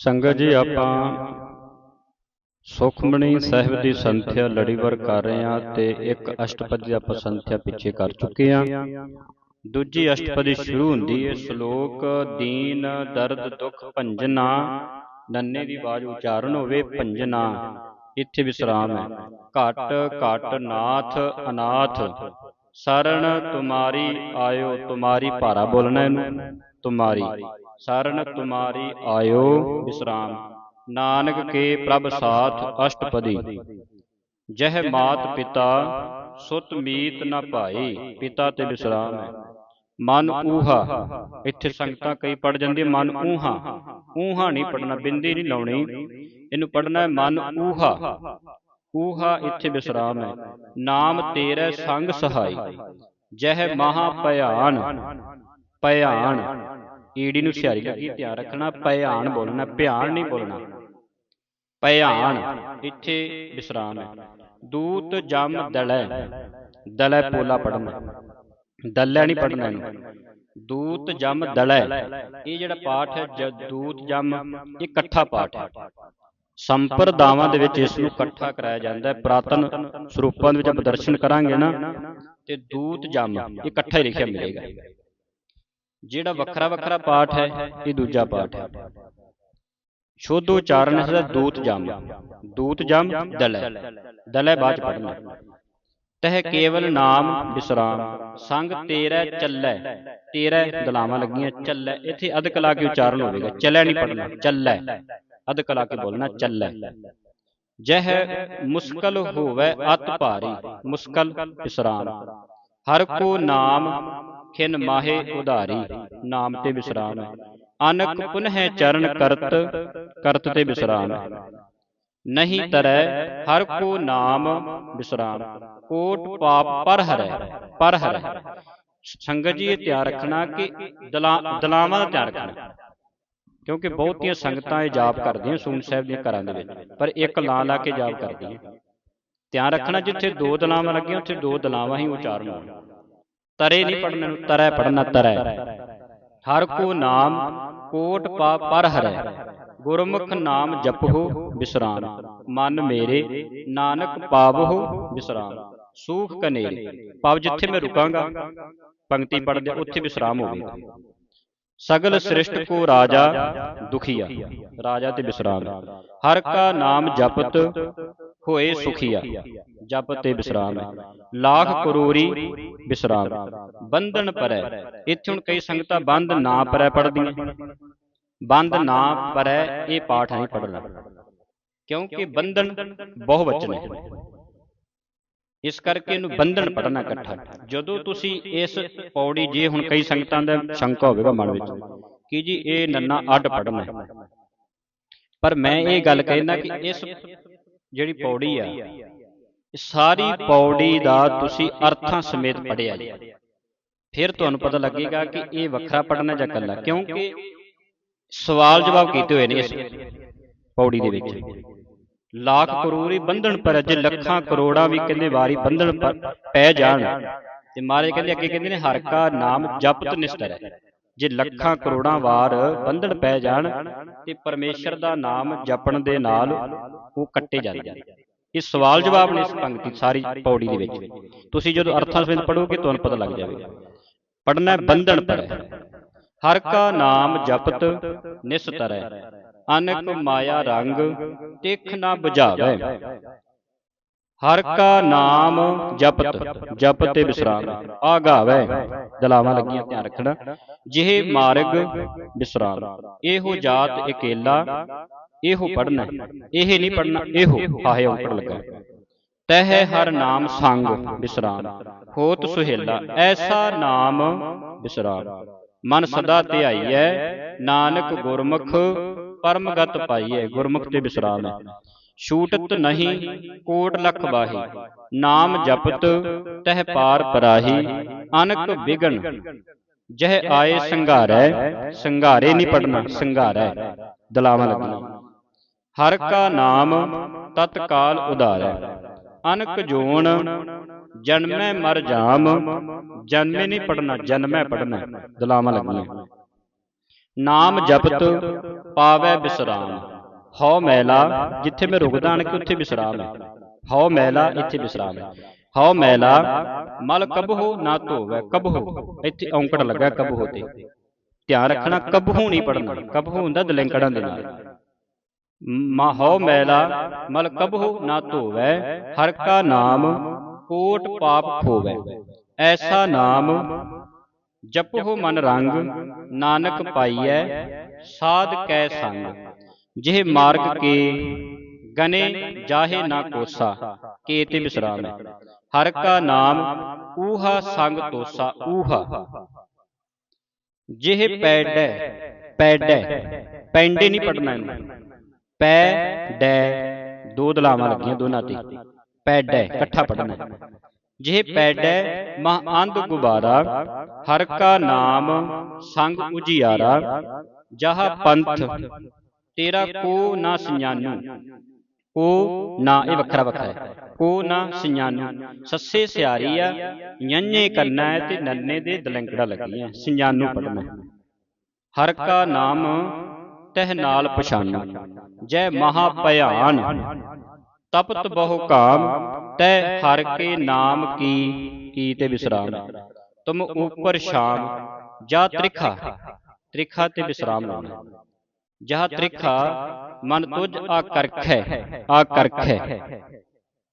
ਸੰਗਤ ਜੀ ਆਪਾਂ ਸੁਖਮਣੀ ਸਾਹਿਬ ਦੀ ਸੰਥਿਆ ਲੜੀਵਾਰ ਕਰ ਰਹੇ ਹਾਂ ਤੇ ਇੱਕ ਅਸ਼ਟਪਦੀ ਆਪਾਂ ਸੰਥਿਆ ਪਿੱਛੇ ਕਰ ਚੁੱਕੇ ਹਾਂ। ਦੂਜੀ ਅਸ਼ਟਪਦੀ ਸ਼ੁਰੂ ਹੁੰਦੀ ਹੈ ਸ਼ਲੋਕ ਦੀਨ ਦਰਦ ਦੁਖ ਭੰਜਨਾ ਨੰਨੇ ਦੀ ਆਵਾਜ਼ ਉਚਾਰਨ ਹੋਵੇ ਭੰਜਨਾ। ਇੱਥੇ ਵਿਸਰਾਮ ਹੈ। ਘਟ ਘਟ ਨਾਥ ਅਨਾਥ ਸਰਣ ਤੁਮਾਰੀ ਆਇਓ ਤੁਮਾਰੀ ਭਾਰਾ ਬੋਲਣਾ ਇਹਨੂੰ ਤੁਮਾਰੀ। ਸਰਣ ਤੁਮਾਰੀ ਆਇਓ ਵਿਸਰਾਮ ਨਾਨਕ ਕੇ ਪ੍ਰਭ ਸਾਥ ਅਸ਼ਟਪਦੀ। ਜਹ ਮਾਤ ਪਿਤਾ ਸੁਤ ਮੀਤ ਨ ਭਾਈ ਪਿਤਾ ਤੇ ਵਿਸਰਾਮ ਹੈ ਮਨ ਊਹਾ। ਇੱਥੇ ਸੰਗਤਾਂ ਕਈ ਪੜ ਜਾਂਦੀ ਮਨ ਊਹਾ। ਊਹਾ। ਨਹੀਂ ਪੜਨਾ ਬਿੰਦੀ ਨਹੀਂ ਲਾਉਣੀ। ਇਹਨੂੰ ਪੜਨਾ ਹੈ ਮਨ ਊਹਾ। ਊਹਾ। ਇੱਥੇ ਵਿਸਰਾਮ ਹੈ। ਨਾਮ ਤੇਰੇ ਸੰਗ ਸਹਾਈ। ਜਹ ਮਹਾ ਭਿਆਨ। ਭਿਆਨ। ਈੜੀ ਨੂੰ ਹੁਸ਼ਿਆਰੀ ਲੱਗੀ ਧਿਆਨ ਰੱਖਣਾ, ਭਿਆਨ ਬੋਲਣਾ, ਭਿਆਨ ਨਹੀਂ ਬੋਲਣਾ। ਭਿਆਨ, ਇੱਥੇ ਵਿਸਰਾਮ ਹੈ। ਦੂਤ ਜਮ ਦਲੈ ਦਲੈ ਪੋਲਾ ਪੜਨਾ ਦਲੈ ਨਹੀਂ ਪੜਨਾ ਇਹਨੂੰ। ਦੂਤ ਜਮ ਦਲੈ। ਇਹ ਜਿਹੜਾ ਪਾਠ ਹੈ ਦੂਤ ਜਮ, ਇਹ ਇਕੱਠਾ ਪਾਠ ਹੈ। ਸੰਪਰਦਾਵਾਂ ਦੇ ਵਿੱਚ ਇਸ ਨੂੰ ਇਕੱਠਾ ਕਰਾਇਆ ਜਾਂਦਾ ਹੈ। ਪ੍ਰਾਤਨ ਸਰੂਪਾਂ ਦੇ ਵਿੱਚ ਆਪਾਂ ਦਰਸ਼ਨ ਕਰਾਂਗੇ ਨਾ, ਤੇ ਦੂਤ ਜਮ ਇਕੱਠਾ ਹੀ ਲਿਖਿਆ ਮਿਲੇਗਾ। ਜਿਹੜਾ ਵੱਖਰਾ ਵੱਖਰਾ ਪਾਠ ਹੈ ਇਹ ਦੂਜਾ ਪਾਠ ਹੈ ਸ਼ੁੱਧ ਉਚਾਰਨ ਇਸ ਦਾ ਦੂਤ ਜਮ ਦੂਤ ਜਮ ਦਲੈ ਦਲੈ ਬਾਅਦ ਚ ਪੜਨਾ ਤਹ ਕੇਵਲ ਨਾਮ ਵਿਸਰਾਮ ਸੰਗ ਤੇਰਾ ਚੱਲੈ ਤੇਰਾ ਦਲਾਵਾਂ ਲੱਗੀਆਂ ਚੱਲੈ ਇੱਥੇ ਅਧਕ ਲਾ ਕੇ ਉਚਾਰਨ ਹੋਵੇਗਾ ਚੱਲੈ ਨਹੀਂ ਪੜਨਾ ਚੱਲੈ ਅਧਕ ਲਾ ਕੇ ਬੋਲਣਾ ਚੱਲੈ ਜਹ ਮੁਸਕਲ ਹੋਵੇ ਅਤ ਭਾਰੀ ਮੁਸਕਲ ਵਿਸਰਾਮ ਹਰ ਕੋ ਨਾਮ ਖਿਨ ਮਾਹੇ ਉਧਾਰੀ ਨਾਮ ਤੇ ਵਿਸਰਾਮ। ਹੈ ਅਨਕ ਪੁਨਹ ਚਰਨ ਕਰਤ ਕਰਤ ਤੇ ਵਿਸਰਾਮ। ਹੈ ਨਹੀਂ ਤਰੈ ਹਰ ਕੋ ਨਾਮ ਵਿਸਰਾਮ। ਕੋਟ ਪਾਪ ਪਰ ਹਰੈ ਪਰ ਹਰੈ। ਸੰਗਤ ਜੀ ਇਹ ਧਿਆਨ ਰੱਖਣਾ ਕਿ ਦਲਾ- ਦਲਾਵਾਂ ਦਾ ਧਿਆਨ ਰੱਖਣਾ। ਕਿਉਂਕਿ ਬਹੁਤੀਆਂ ਸੰਗਤਾਂ ਇਹ ਜਾਪ ਕਰਦੀਆਂ ਸੂਨ ਸਾਹਿਬ ਦੀਆਂ ਘਰਾਂ ਦੇ ਵਿੱਚ। ਪਰ ਇੱਕ ਲਾਂ ਲਾ ਕੇ ਜਾਪ ਕਰਦੀਆਂ। ਧਿਆਨ ਰੱਖਣਾ ਜਿੱਥੇ ਦੋ ਦਲਾਵਾਂ ਲੱਗੀਆਂ ਉੱਥੇ ਦੋ ਦਲਾਵਾਂ ਹੀ ਉਚਾਰਨ ਹੋਣ। ਤਰੇ ਨਹੀਂ ਪੜਨਾ ਨੂੰ, ਤਰੈ ਪੜਨਾ ਤਰੈ। ਹਰ ਕੋ ਨਾਮ ਕੋਟ ਪਾ ਪਰ ਹਰੈ, ਗੁਰਮੁਖ ਨਾਮ ਜਪਹੁ ਵਿਸਰਾਮ ਮਨ ਮੇਰੇ ਨਾਨਕ ਪਾਵਹੁ ਵਿਸਰਾਮ ਸੂਖ ਕਨੇਰੇ, ਪਾਵ ਜਿੱਥੇ ਮੈਂ ਰੁਕਾਂਗਾ, ਪੰਕਤੀ ਪੜਦੇ ਉੱਥੇ ਵਿਸਰਾਮ ਹੋਵੇਗਾ। ਸਗਲ ਸ੍ਰਿਸ਼ਟ ਕੋ ਰਾਜਾ ਦੁਖੀਆ, ਰਾਜਾ ਤੇ ਵਿਸਰਾਮ ਹਰ ਕਾ ਨਾਮ ਜਪਤ ਹੋਏ ਸੁਖੀਆ। ਜਪ ਤੇ ਵਿਸਰਾਮ ਹੈ। ਲੱਖ ਕਰੋੜੀ ਵਿਸਰਾਮ ਬੰਧਨ ਪਰੈ। ਇੱਥੇ ਹੁਣ ਕਈ ਸੰਗਤਾਂ ਬੰਧ ਨਾ ਪਰੈ ਪੜਦੀਆਂ ਬੰਧ ਨਾ ਪਰੈ ਇਹ ਪਾਠ ਨਹੀਂ ਪੜਨਾ ਕਿਉਂਕਿ ਬੰਧਨ ਬਹੁ ਵਚਨ ਹੈ। ਇਸ ਕਰਕੇ ਇਹਨੂੰ ਬੰਧਨ ਪੜਨਾ ਇਕੱਠਾ। ਜਦੋਂ ਤੁਸੀਂ ਇਸ ਪੌੜੀ ਜੇ ਹੁਣ ਕਈ ਸੰਗਤਾਂ ਦਾ ਸ਼ੰਕਾ ਹੋਵੇਗਾ ਮਨ ਵਿੱਚ ਕਿ ਜੀ ਇਹ ਨੰਨਾ ਅੱਡ ਪੜਨਾ ਹੈ। ਪਰ ਮੈਂ ਇਹ ਗੱਲ ਕਹਿਣਾ ਕਿ ਇਸ ਜਿਹੜੀ ਪੌੜੀ ਆ ਸਾਰੀ ਪੌੜੀ ਦਾ ਤੁਸੀਂ ਅਰਥਾਂ ਸਮੇਤ ਪੜਿਆ ਜੀ। ਫਿਰ ਤੁਹਾਨੂੰ ਪਤਾ ਲੱਗੇਗਾ ਕਿ ਇਹ ਵੱਖਰਾ ਪੜਨਾ ਜਾਂ ਇਕੱਲਾ ਕਿਉਂਕਿ ਸਵਾਲ ਜਵਾਬ ਕੀਤੇ ਹੋਏ ਨੇ ਇਸ ਪੌੜੀ ਦੇ ਵਿੱਚ। ਲੱਖ ਕਰੋੜੀ ਬੰਧਨ ਪਰ ਜੇ ਲੱਖਾਂ ਕਰੋੜਾਂ ਵੀ ਕਹਿੰਦੇ ਵਾਰੀ ਬੰਧਨ ਪਰ ਪੈ ਜਾਣ। ਤੇ ਮਹਾਰਾਜ ਕਹਿੰਦੇ ਅੱਗੇ ਕਹਿੰਦੇ ਨੇ ਹਰ ਕਾ ਨਾਮ ਜਪਤ ਨਿਸਤਰ ਹੈ ਜੇ ਲੱਖਾਂ ਕਰੋੜਾਂ ਵਾਰ ਬੰਧਨ ਪੈ ਜਾਣ ਤੇ ਪਰਮੇਸ਼ਰ ਦਾ ਨਾਮ ਜਪਣ ਦੇ ਨਾਲ ਉਹ ਕੱਟੇ ਜਾਂਦੇ ਨੇ ਇਹ ਸਵਾਲ ਜਵਾਬ ਨੇ ਇਸ ਪੰਕਤੀ ਸਾਰੀ ਪੌੜੀ ਦੇ ਵਿੱਚ। ਤੁਸੀਂ ਜਦੋਂ ਅਰਥਾਂ ਸਮੇਤ ਪੜੋਗੇ ਤੁਹਾਨੂੰ ਪਤਾ ਲੱਗ ਜਾਵੇਗਾ। ਪੜਨਾ ਬੰਧਨ ਪਰ ਹਰ ਕਾ ਨਾਮ ਜਪਤ ਨਿਸਤਰੈ। ਅਨਕ ਮਾਇਆ ਰੰਗ ਤਿਖ ਨਾ 부ਝਾਵੇ ਹਰ ਕਾ ਨਾਮ ਜਪਤ ਜਪ ਤੇ ਵਿਸਰਾਮ ਆਗਾਵੇ। ਦਲਾਵਾਂ ਲੱਗੀਆਂ ਧਿਆਨ ਰੱਖਣਾ। ਜਿਹ ਮਾਰਗ ਵਿਸਰਾਮ ਇਹੋ ਜਾਤ ਇਕੇਲਾ। ਇਹੋ ਪੜਨਾ ਇਹ ਨਹੀਂ ਪੜਨਾ ਇਹੋ ਹਾਏ ਉੱਪਰ ਲੱਗਾ। ਤਹ ਹਰ ਨਾਮ ਸੰਗ ਵਿਸਰਾਮ ਹੋਤ ਸੁਹੇਲਾ ਐਸਾ ਨਾਮ ਵਿਸਰਾਮ ਮਨ ਸਦਾ ਧਿਆਈਐ ਨਾਨਕ ਗੁਰਮੁਖ ਪਰਮਗਤ ਪਾਈਐ ਗੁਰਮੁਖ ਤੇ ਵਿਸਰਾਮ ਹੈ ਛੂਟਤ ਨਹੀਂ ਕੋਟ ਲਖ ਬਾਹੀ। ਨਾਮ ਜਪਤ ਤਹ ਪਾਰ ਪਰਾਹੀ। ਅਨਕ ਵਿਗਨ ਜਹ ਆਏ ਸੰਘਾਰੈ ਸੰਘਾਰੇ। ਨਹੀਂ ਪੜਨਾ ਸੰਘਾਰੈ। ਦਲਾਵਾਂ ਲੱਗਣਾ ਹਰ ਕਾ ਨਾਮ ਤਤਕਾਲ ਉਧਾਰੈ। ਅਨਕ ਜੋਨ ਜਨਮੈ ਮਰ ਜਾਮ ਜਨਮੇ ਨਹੀਂ ਪੜਨਾ ਜਨਮੈ ਪੜਨਾ। ਦਲਾਵਾਂ ਲੱਗੀਆਂ। ਨਾਮ ਜਪਤ ਪਾਵੈ ਬਿਸਰਾਮ। ਹਉ ਮੈਲਾ ਜਿੱਥੇ ਮੈਂ ਰੁਕਦਾ ਆਣ ਕੇ ਉੱਥੇ ਵਿਸਰਾਮ ਹੈ ਹਉ ਮੈਲਾ ਇੱਥੇ ਵਿਸਰਾਮ ਹੈ ਹਉ ਮੈਲਾ ਮਲ ਕਬਹੂ ਨਾ ਧੋਵੈ ਕਬਹੂ। ਇੱਥੇ ਔਂਕੜ ਲੱਗਾ ਕਬਹੂ ਤੇ। ਧਿਆਨ ਰੱਖਣਾ ਕਬਹੂ ਨਹੀਂ ਪੜਨਾ। ਕਬਹੂ ਹੁੰਦਾ ਦਲੈਂਕੜਾਂ ਦੇ ਨਾਲ। ਮਹਉ ਮੈਲਾ, ਮਲ ਕਬਹੂ ਨਾ ਧੋਵੈ, ਹਰ ਕਾ ਨਾਮ ਕੋਟ ਪਾਪ ਖੋਵੈ। ਐਸਾ ਨਾਮ ਜਪਹੁ ਮਨ ਰੰਗ, ਨਾਨਕ ਪਾਈਐ, ਸਾਧ ਕੈ ਸੰਗ। ਜਿਹ ਮਾਰਗ ਕੇ ਗਨੇ ਜਾਹੇ ਨਾ ਕੋਸਾ, ਕੇ ਤੇ ਵਿਸਰਾਮ ਹੈ ਹਰ ਕਾ ਨਾਮ ਊਹਾ ਸੰਗ ਤੋਸਾ, ਊਹਾ। ਜਿਹ ਪੈਡੈ ਪੈਡੈ, ਪੈਂਡੇ ਨਹੀਂ ਪੜਨਾ ਇਹਨੂੰ। ਪੈ ਡੈ ਦੋ ਦਲਾਵਾਂ ਲੱਗੀਆਂ ਦੋਨਾਂ ਤੇ। ਪੈਡੈ ਇਕੱਠਾ ਪੜਨਾ ਜਿਹ ਪੈਡੈ ਮਹ ਅੰਧ ਗੁਬਾਰਾ ਹਰ ਕਾ ਨਾਮ ਸੰਗ ਉਜਿਆਰਾ। ਜਹ ਪੰਥ ਤੇਰਾ ਕੋ ਨਾ ਸੰਜਾਨੂ ਕੋ ਨਾ ਇਹ ਵੱਖਰਾ ਵੱਖਰਾ ਹੈ। ਕੋ ਨਾ ਸੰਜਾਨੂ ਸੱਸੇ ਸਿਆਰੀ ਆ ਯੰਨੇ ਕਰਨਾ ਹੈ ਤੇ ਨੰਨੇ ਦੇ ਦਲੰਕੜਾ ਲੱਗੀਆਂ। ਸੰਜਾਨੂ ਪੜਨਾ ਹਰ ਕਾ ਨਾਮ ਤਹ ਨਾਲ ਪਛਾਨੂ। ਜੈ ਮਹਾ ਭਿਆਨ। ਤਪਤ ਬਹੁ ਕਾਮ ਤੈ ਹਰ ਕੇ ਨਾਮ ਕੀ ਕੀ ਤੇ ਵਿਸਰਾਮ। ਤੁਮ ਉਪਰ ਸ਼ਾਮ ਜਾ ਤ੍ਰਿਖਾ। ਤ੍ਰਿਖਾ। ਤੇ ਵਿਸਰਾਮ ਲਾਉਣਾ। ਜਹ ਤ੍ਰਿਖਾ ਮਨ ਤੁਝ ਆ ਕਰਖੈ ਆ ਕਰਖੈ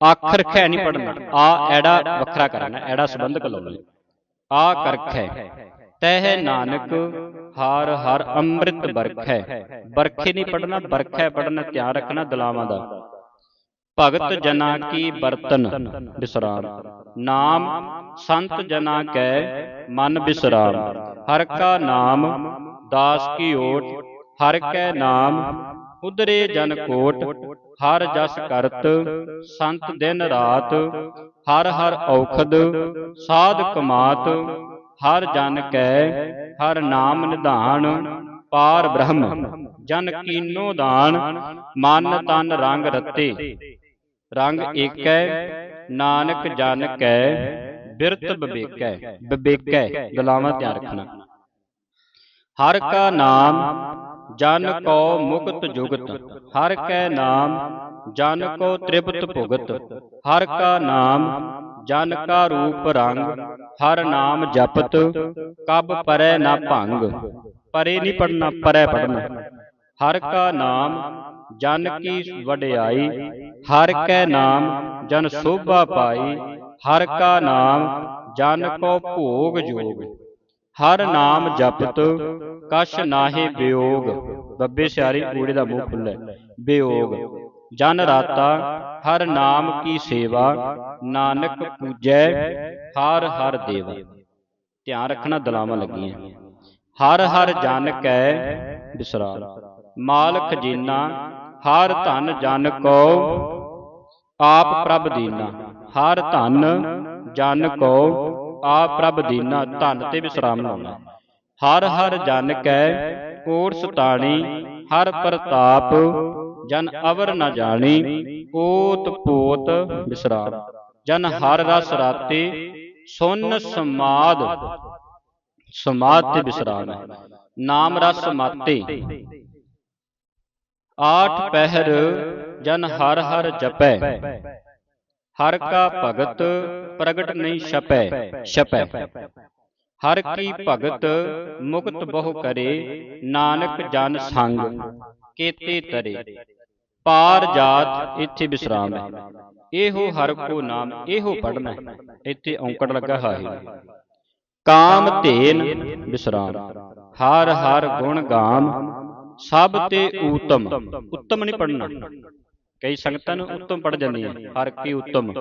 ਆਖਰ ਖੈ ਨਹੀਂ ਪੜਨਾ ਆ ਐੜਾ ਵੱਖਰਾ ਕਰਨਾ ਐੜਾ ਸੰਬੰਧਕ ਲਾਉਣਾ। ਆ ਕਰਖੈ ਤਹਿ ਨਾਨਕ, ਹਾਰ, ਹਰ ਅੰਮ੍ਰਿਤ ਬਰਖੈ ਬਰਖੇ ਨਹੀਂ ਪੜਨਾ ਬਰਖੈ ਪੜਨਾ ਧਿਆਨ ਰੱਖਣਾ ਦਲਾਵਾਂ ਦਾ। ਭਗਤ ਜਨਾ ਕੀ ਬਰਤਨ ਬਿਸਰਾਮ। ਨਾਮ ਸੰਤ ਜਨਾ ਕੈ ਮਨ ਬਿਸਰਾਮ। ਹਰ ਕਾ ਨਾਮ ਦਾਸ ਕੀ ਓਟ, ਹਰ ਕੈ ਨਾਮ ਉਦਰੇ ਜਨ ਕੋਟ। ਹਰ ਜਸ ਕਰਤ ਸੰਤ ਦਿਨ ਰਾਤ, ਹਰ ਹਰ ਔਖਦ ਸਾਧ ਕਮਾਤ। ਹਰ ਜਨ ਕੈ, ਹਰ ਨਾਮ ਨਿਧਾਨ, ਪਾਰ ਬ੍ਰਹਮ। ਜਨ ਕੀਨੋ ਦਾਨ, ਮਨ ਤਨ ਰੰਗ ਰਤੇ। ਰੰਗ ਏਕੈ, ਨਾਨਕ ਜਨ ਕੈ, ਬਿਰਤ ਵਿਵੇਕੈ ਵਿਵੇਕੈ ਦਲਾਵਾਂ ਧਿਆਨ ਰੱਖਣਾ। ਹਰ ਕਾ ਨਾਮ, ਜਨ ਕੋ ਮੁਕਤ ਜੁਗਤ। ਹਰ ਕੈ ਨਾਮ, ਜਨ ਕੋ ਤ੍ਰਿਪਤ ਭੁਗਤ। ਹਰ ਕਾ ਨਾਮ ਜਨ ਕਾ ਰੂਪ ਰੰਗ, ਹਰ ਨਾਮ ਜਪਤ, ਕਬ ਪਰੈ ਨਾ ਭੰਗ, ਪਰੇ ਨਹੀਂ ਪੜਨਾ, ਪਰੈ ਪੜਨਾ। ਹਰ ਕਾ ਨਾਮ, ਜਨ ਕੀ ਵਡਿਆਈ, ਹਰ ਕੈ ਨਾਮ, ਜਨ ਸੋਭਾ ਪਾਈ, ਹਰ ਕਾ ਨਾਮ, ਜਨ ਕੋ ਭੋਗ ਜੋਗ। ਹਰ ਨਾਮ ਜਪਤ, ਕਛ ਨਾਹੀ ਵਿਯੋਗ ਬੱਬੇ ਸਿਆਰੀ ਊੜੇ ਦਾ ਮੂੰਹ ਖੁੱਲ੍ਹਾ। ਵਿਯੋਗ ਜਨ ਰਾਤਾ ਹਰ ਨਾਮ ਕੀ ਸੇਵਾ ਨਾਨਕ ਪੂਜੈ ਹਰ ਹਰ ਦੇਵਾ ਧਿਆਨ ਰੱਖਣਾ ਦਲਾਵਾਂ ਲੱਗੀਆਂ ਹਰ ਹਰ ਜਨ ਕੈ ਬਿਸਰਾਮ ਮਾਲ ਖਜ਼ੀਨਾ ਹਰ ਧਨ ਜਨ ਕੋ ਆਪ ਪ੍ਰਭ ਦੀਨਾ ਹਰ ਧਨ ਜਨ ਕੋ ਆਪ ਪ੍ਰਭ ਦੀਨਾ ਧਨ ਤੇ ਵਿਸਰਾਮ ਲਾਉਣਾ ਹਰ ਹਰ ਜਨ ਕੈ ਕੋਟ ਸਤਾਣੀ ਹਰ ਪ੍ਰਤਾਪ ਜਨ ਅਵਰ ਨ ਜਾਣੀ ਓਤ ਪੋਤ ਵਿਸਰਾਮ ਜਨ ਹਰ ਰਸ ਰਾਤੇ ਸੁਨ ਸਮਾਦ ਸਮਾਦ ਤੇ ਵਿਸਰਾਮ ਹੈ ਨਾਮ ਰਸ ਮਾਤੇ। ਆਠ ਪਹਿਰ ਜਨ ਹਰ ਹਰ ਜਪੈ। ਹਰ ਕਾ ਭਗਤ ਪ੍ਰਗਟ ਨਹੀਂ ਛਪੈ। ਛਪੈ। ਹਰ ਕੀ ਭਗਤ ਮੁਕਤ ਬਹੁ ਕਰੇ ਨਾਨਕ ਜਨ ਸੰਗ ਕੇਤੇ ਤਰੇ। ਪਾਰ ਜਾਤ ਇੱਥੇ ਵਿਸਰਾਮ ਹੈ। ਇਹੋ ਹਰ ਕੋ ਨਾਮ ਇਹੋ ਪੜਨਾ ਇੱਥੇ ਔਂਕੜ ਲੱਗਾ ਹਾਹੀ ਕਾਮ ਧੇਨ ਵਿਸਰਾਮ। ਹਰ ਹਰ ਗੁਣ ਗਾਮ ਸਭ ਤੇ ਊਤਮ ਉੱਤਮ। ਨਹੀਂ ਪੜਨਾ ਕਈ ਸੰਗਤਾਂ ਨੂੰ ਉੱਤਮ ਪੜ ਜਾਂਦੀਆਂ ਹਰ ਕੀ ਉੱਤਮ।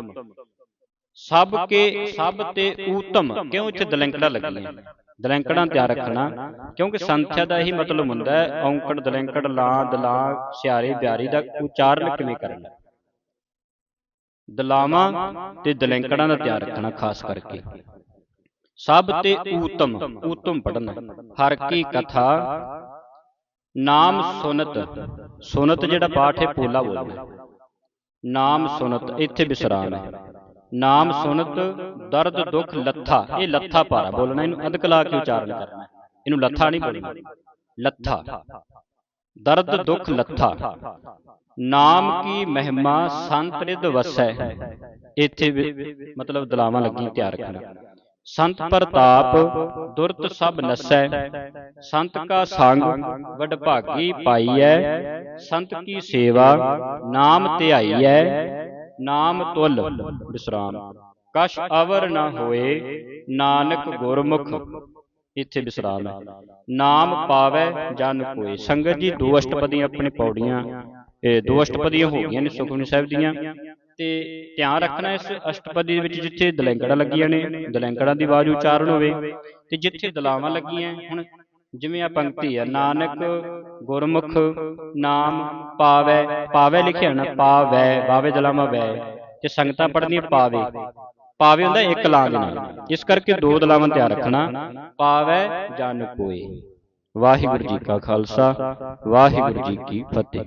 ਸਭ ਕੇ ਸਭ ਤੇ ਊਤਮ। ਕਿਉਂ ਇੱਥੇ ਦਲੰਕੜਾ ਲੱਗੀਆਂ? ਦਲੰਕੜਾਂ ਤਿਆਰ ਰੱਖਣਾ ਕਿਉਂਕਿ ਸੰਥਿਆ ਦਾ ਇਹੀ ਮਤਲਬ ਹੁੰਦਾ ਹੈ ਔਂਕੜ ਦਲੰਕੜ ਲਾਂ ਦਲਾਂ ਸਿਆਰੇ ਬਿਆਰੀ ਦਾ ਉਚਾਰਨ ਕਿਵੇਂ ਕਰਨਾ? ਦਲਾਵਾਂ ਤੇ ਦਲੰਕੜਾਂ ਦਾ ਤਿਆਰ ਰੱਖਣਾ ਖਾਸ ਕਰਕੇ। ਸਭ ਤੇ ਊਤਮ ਊਤਮ ਪੜਨਾ ਹਰ ਕੀ ਕਥਾ ਨਾਮ ਸੁਨਤ। ਸੁਨਤ। ਜਿਹੜਾ ਪਾਠ ਹੈ ਪੋਲਾ ਬੋਲਣਾ। ਨਾਮ ਸੁਨਤ ਇੱਥੇ ਵਿਸਰਾਮ ਹੈ। ਨਾਮ ਸੁਨਤ ਦਰਦ ਦੁੱਖ ਲੱਥਾ। ਇਹ ਲੱਥਾ ਭਾਰਾ ਬੋਲਣਾ ਇਹਨੂੰ ਅਧਕ ਲਾ ਕੇ ਉਚਾਰਨ ਕਰਨਾ? ਇਹਨੂੰ ਲੱਥਾ ਨਹੀਂ ਬੋਲਣਾ। ਲੱਥਾ। ਦਰਦ ਦੁਖ ਲੱਥਾ। ਨਾਮ ਕੀ ਮਹਿਮਾ ਸੰਤ ਰਿਦ ਵਸੈ। ਇੱਥੇ ਮਤਲਬ ਦਲਾਵਾਂ ਲੱਗੀਆਂ ਧਿਆਨ ਰੱਖਣਾ। ਸੰਤ ਪ੍ਰਤਾਪ ਦੁਰਤ ਸਭ ਨਸੈ। ਸੰਤ ਕਾ ਸੰਗ ਵਡਭਾਗੀ ਪਾਈਐ। ਸੰਤ ਕੀ ਸੇਵਾ ਨਾਮ ਧਿਆਈਐ। ਨਾਮ ਤੁਲ ਵਿਸਰਾਮ ਕਛ ਅਵਰ ਨ ਹੋਏ, ਨਾਨਕ ਗੁਰਮੁਖ, ਇੱਥੇ ਵਿਸਰਾਮ ਹੈ। ਨਾਮ ਪਾਵੈ ਜਨ ਕੋਏ। ਸੰਗਤ ਜੀ, ਦੋ ਅਸ਼ਟਪਦੀਆਂ ਆਪਣੇ ਪੌੜੀਆਂ, ਇਹ ਦੋ ਅਸ਼ਟਪਦੀਆਂ ਹੋ ਗਈਆਂ ਨੇ ਸੁਖਮਨੀ ਸਾਹਿਬ ਦੀਆਂ। ਤੇ ਧਿਆਨ ਰੱਖਣਾ ਇਸ ਅਸ਼ਟਪਦੀ ਦੇ ਵਿੱਚ ਜਿੱਥੇ ਦਲੈਂਕੜਾਂ ਲੱਗੀਆਂ ਨੇ ਦਲੈਂਕੜਾਂ ਦੀ ਆਵਾਜ਼ ਉਚਾਰਨ ਹੋਵੇ, ਤੇ ਜਿੱਥੇ ਦਲਾਵਾਂ ਲੱਗੀਆਂ, ਹੁਣ ਜਿਵੇਂ ਆ ਪੰਕਤੀ ਆ ਨਾਨਕ ਗੁਰਮੁਖ ਨਾਮ ਪਾਵੈ ਪਾਵੈ ਲਿਖਿਆ ਨਾ ਪਾਵੈ ਬਾਵੇ ਦਲਾਵਾਂ ਵੈ ਤੇ ਸੰਗਤਾਂ ਪੜ੍ਹਨੀਆਂ ਪਾਵੇ। ਪਾਵੇ। ਹੁੰਦਾ ਇੱਕ ਲਾਂ ਦੇ ਨਾਲ ਇਸ ਕਰਕੇ ਦੋ ਦਲਾਵਾਂ ਧਿਆਨ ਰੱਖਣਾ। ਪਾਵੈ ਜਨ ਕੋਏ। ਵਾਹਿਗੁਰੂ ਜੀ ਕਾ ਖਾਲਸਾ। ਵਾਹਿਗੁਰੂ ਜੀ ਕੀ ਫਤਿਹ।